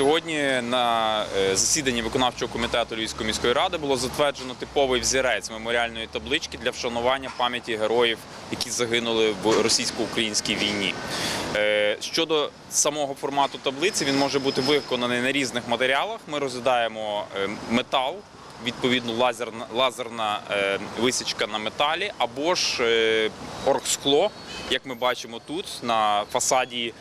Сьогодні на е, засіданні виконавчого комітету Львівської міської ради було затверджено типовий взірець меморіальної таблички для вшанування пам'яті героїв, які загинули в російсько-українській війні. Е, Щодо самого формату таблиці, він може бути виконаний на різних матеріалах. Ми розглядаємо е, метал. Відповідно, лазерна, лазерна висічка на металі або ж оргскло, як ми бачимо тут на фасаді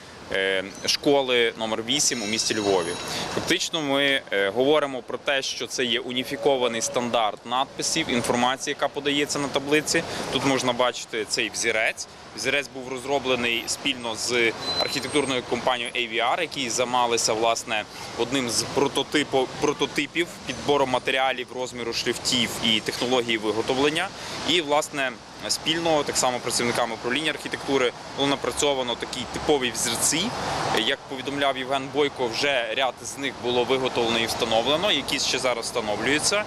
школи номер 8 у місті Львові. Фактично, ми е, говоримо про те, що це є уніфікований стандарт надписів, інформації, яка подається на таблиці. Тут можна бачити цей взірець. Взірець був розроблений спільно з архітектурною компанією AVR, які займалися власне одним з прототипу, прототипів підбором матеріалів, розміру шрифтів і технології виготовлення. І власне спільно так само працівниками управління архітектури було напрацьовано такі типові взірці. Як повідомляв Євген Бойко, вже ряд з них було виготовлено і встановлено, які ще зараз встановлюються.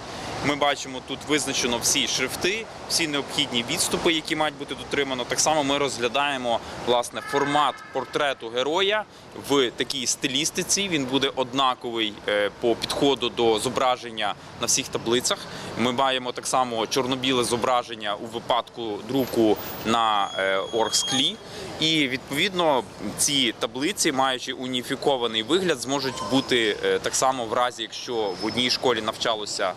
Ми бачимо тут визначено всі шрифти, всі необхідні відступи, які мають бути дотримано. Так само ми розглядаємо власне формат портрету героя в такій стилістиці. Він буде однаковий е, по підходу до зображення на всіх таблицях. Ми маємо так само чорно-біле зображення у випадку друку на е, оргсклі. І відповідно ці таблиці, маючи уніфікований вигляд, зможуть бути е, так само в разі, якщо в одній школі навчалося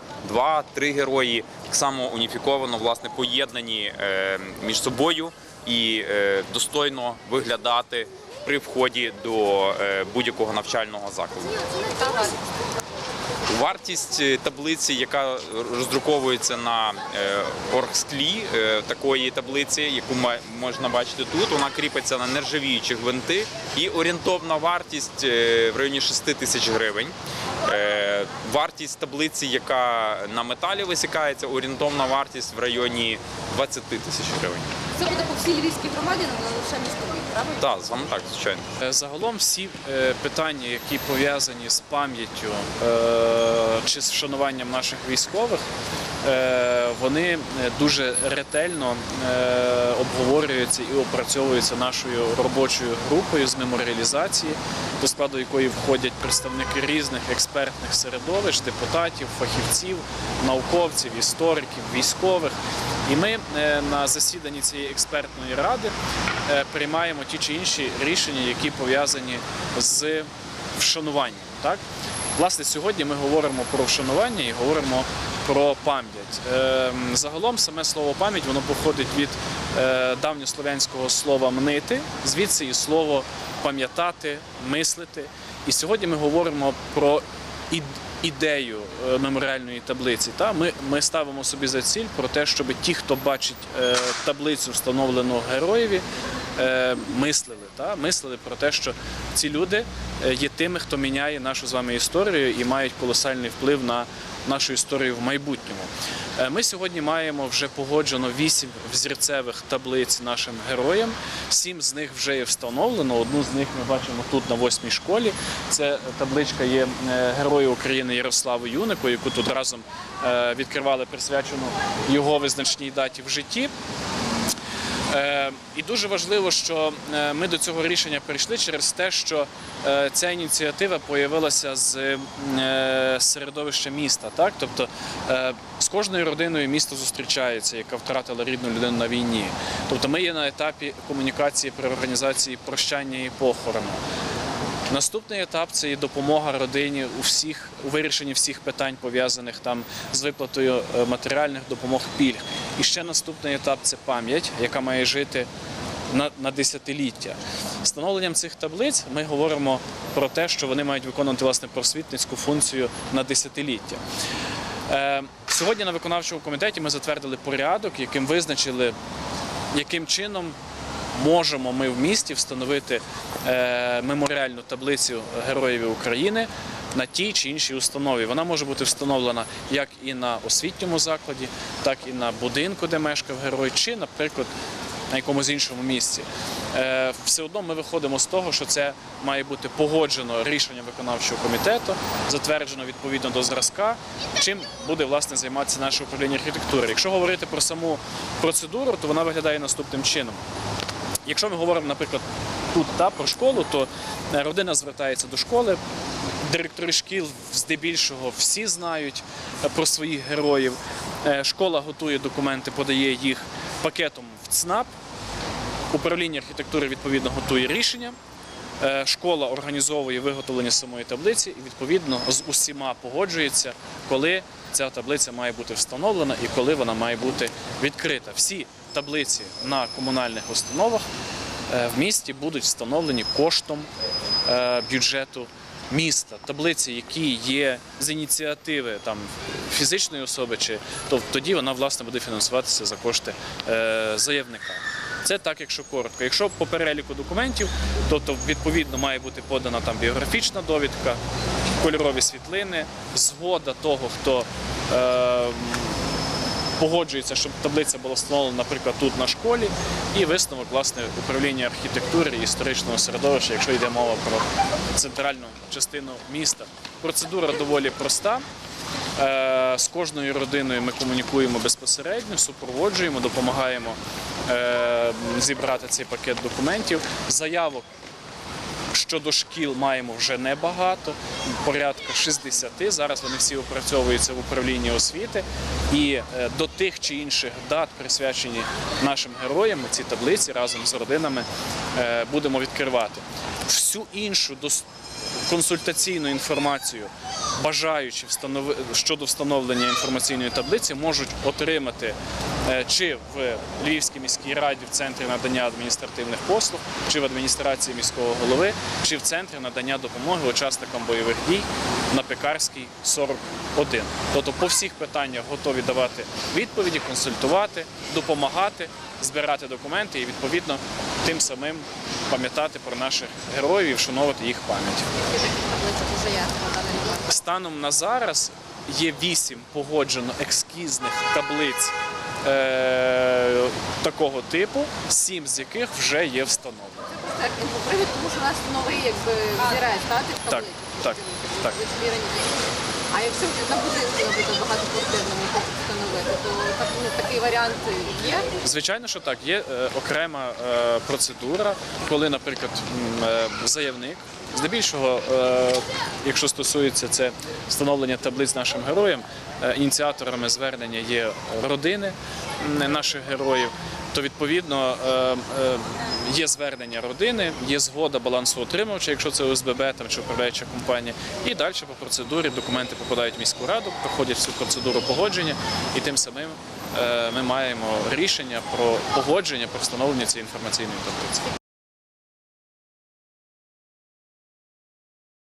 два-три герої, так само уніфіковано, власне, поєднані е, між собою і е, достойно виглядати при вході до е, будь-якого навчального закладу. Вартість таблиці, яка роздруковується на оргсклі такої таблиці, яку можна бачити тут, вона кріпиться на нержавіючі гвинти і орієнтовна вартість в районі 6 тисяч гривень. Е, Вартість таблиці, яка на металі висікається, орієнтовна вартість в районі 20 тисяч гривень. Це буде по всій львівській громаді, але лише місто правильно? Так, саме так, звичайно. Е, Загалом всі е, питання, які пов'язані з пам'яттю е, чи з вшануванням наших військових, вони дуже ретельно обговорюються і опрацьовуються нашою робочою групою з меморіалізації, до складу якої входять представники різних експертних середовищ, депутатів, фахівців, науковців, істориків, військових. І ми на засіданні цієї експертної ради е, приймаємо ті чи інші рішення, які пов'язані з вшануванням. Так? Власне, сьогодні ми говоримо про вшанування і говоримо про пам'ять. Е, Загалом саме слово пам'ять воно походить від е, давньослов'янського слова мнити, звідси і слово пам'ятати, мислити. І сьогодні ми говоримо про ідею е, меморіальної таблиці. Та ми, ми ставимо собі за ціль про те, щоб ті, хто бачить е, таблицю встановлену героєві, мислили. Та? Мислили про те, що ці люди е, є тими, хто міняє нашу з вами історію і мають колосальний вплив на нашу історію в майбутньому. Е, Ми сьогодні маємо вже погоджено вісім взірцевих таблиць нашим героям. Сім з них вже є встановлено. Одну з них ми бачимо тут на восьмій школі. Це табличка є е, Герою України Ярославу Юнику, яку тут разом е, відкривали присвячену його визначній даті в житті. Е, І дуже важливо, що е, ми до цього рішення прийшли через те, що е, ця ініціатива появилася з середовища міста. Так? Тобто з кожною родиною місто зустрічається, яка втратила рідну людину на війні. Тобто ми є на етапі комунікації при організації прощання і похорону. Наступний етап це і допомога родині у всіх у вирішенні всіх питань пов'язаних там з виплатою е, матеріальних допомог пільг. І ще наступний етап це пам'ять, яка має жити на, на десятиліття. Встановленням цих таблиць ми говоримо про те, що вони мають виконувати власне просвітницьку функцію на десятиліття. Е, сьогодні на виконавчому комітеті ми затвердили порядок, яким визначили, яким чином можемо ми в місті встановити е, меморіальну таблицю Героїв України на тій чи іншій установі. Вона може бути встановлена як і на освітньому закладі, так і на будинку, де мешкав герой, чи, наприклад, на якомусь іншому місці. Е, Все одно ми виходимо з того, що це має бути погоджено рішенням виконавчого комітету, затверджено відповідно до зразка, чим буде власне займатися наше управління архітектури. Якщо говорити про саму процедуру, то вона виглядає наступним чином. Якщо ми говоримо, наприклад, тут та про школу, то е, родина звертається до школи. Директори шкіл здебільшого всі знають е, про своїх героїв. Е, Школа готує документи, подає їх пакетом в ЦНАП. Управління архітектури відповідно готує рішення. Е, Школа організовує виготовлення самої таблиці і відповідно з усіма погоджується, коли ця таблиця має бути встановлена і коли вона має бути відкрита. Всі таблиці на комунальних установах е, в місті будуть встановлені коштом е, бюджету міста. Таблиці, які є з ініціативи там фізичної особи, чи то тоді вона власне буде фінансуватися за кошти заявника. Це так, якщо коротко. Якщо по переліку документів, то, то відповідно має бути подана там біографічна довідка, кольорові світлини, згода того, хто е, погоджується, щоб таблиця була встановлена, наприклад, тут на школі, і висновок власне управління архітектури і історичного середовища, якщо йде мова про центральну частину міста. Процедура доволі проста. Е, З кожною родиною ми комунікуємо безпосередньо, супроводжуємо, допомагаємо зібрати цей пакет документів. Заявок щодо шкіл маємо вже небагато, порядка 60. Зараз вони всі опрацьовуються в управлінні освіти. І е, до тих чи інших дат, присвячені нашим героям, ці таблиці разом з родинами е, будемо відкривати. Всю іншу консультаційну інформацію, бажаючи встанови... щодо встановлення інформаційної таблиці, можуть отримати е, чи в Львівській міській раді в центрі надання адміністративних послуг, чи в адміністрації міського голови, чи в центрі надання допомоги учасникам бойових дій на Пекарській 41. Тобто по всіх питаннях готові давати відповіді, консультувати, допомагати, збирати документи і відповідно тим самим пам'ятати про наших героїв і вшановувати їх пам'ять. Станом на зараз є вісім погоджено екскізних таблиць е- такого типу, сім з яких вже є встановлені. Як інфопривід, тому що у нас новий якби взірець, так? Так, так, так. А якщо на будинку, наприклад, багатоквартирному хочуть встановити, то так, ну, такий варіант є. Звичайно, що так. Є е, окрема е, процедура, коли, наприклад, м, е, заявник, здебільшого, е, якщо стосується це встановлення таблиць нашим героям, е, ініціаторами звернення є родини м, наших героїв. То відповідно е, е, є звернення родини, є згода балансу балансоутримувача, якщо це ОСББ там чи управляюча компанія, і далі по процедурі документи попадають в міську раду, проходять всю процедуру погодження, і тим самим е, ми маємо рішення про погодження про встановлення цієї інформаційної таблиці.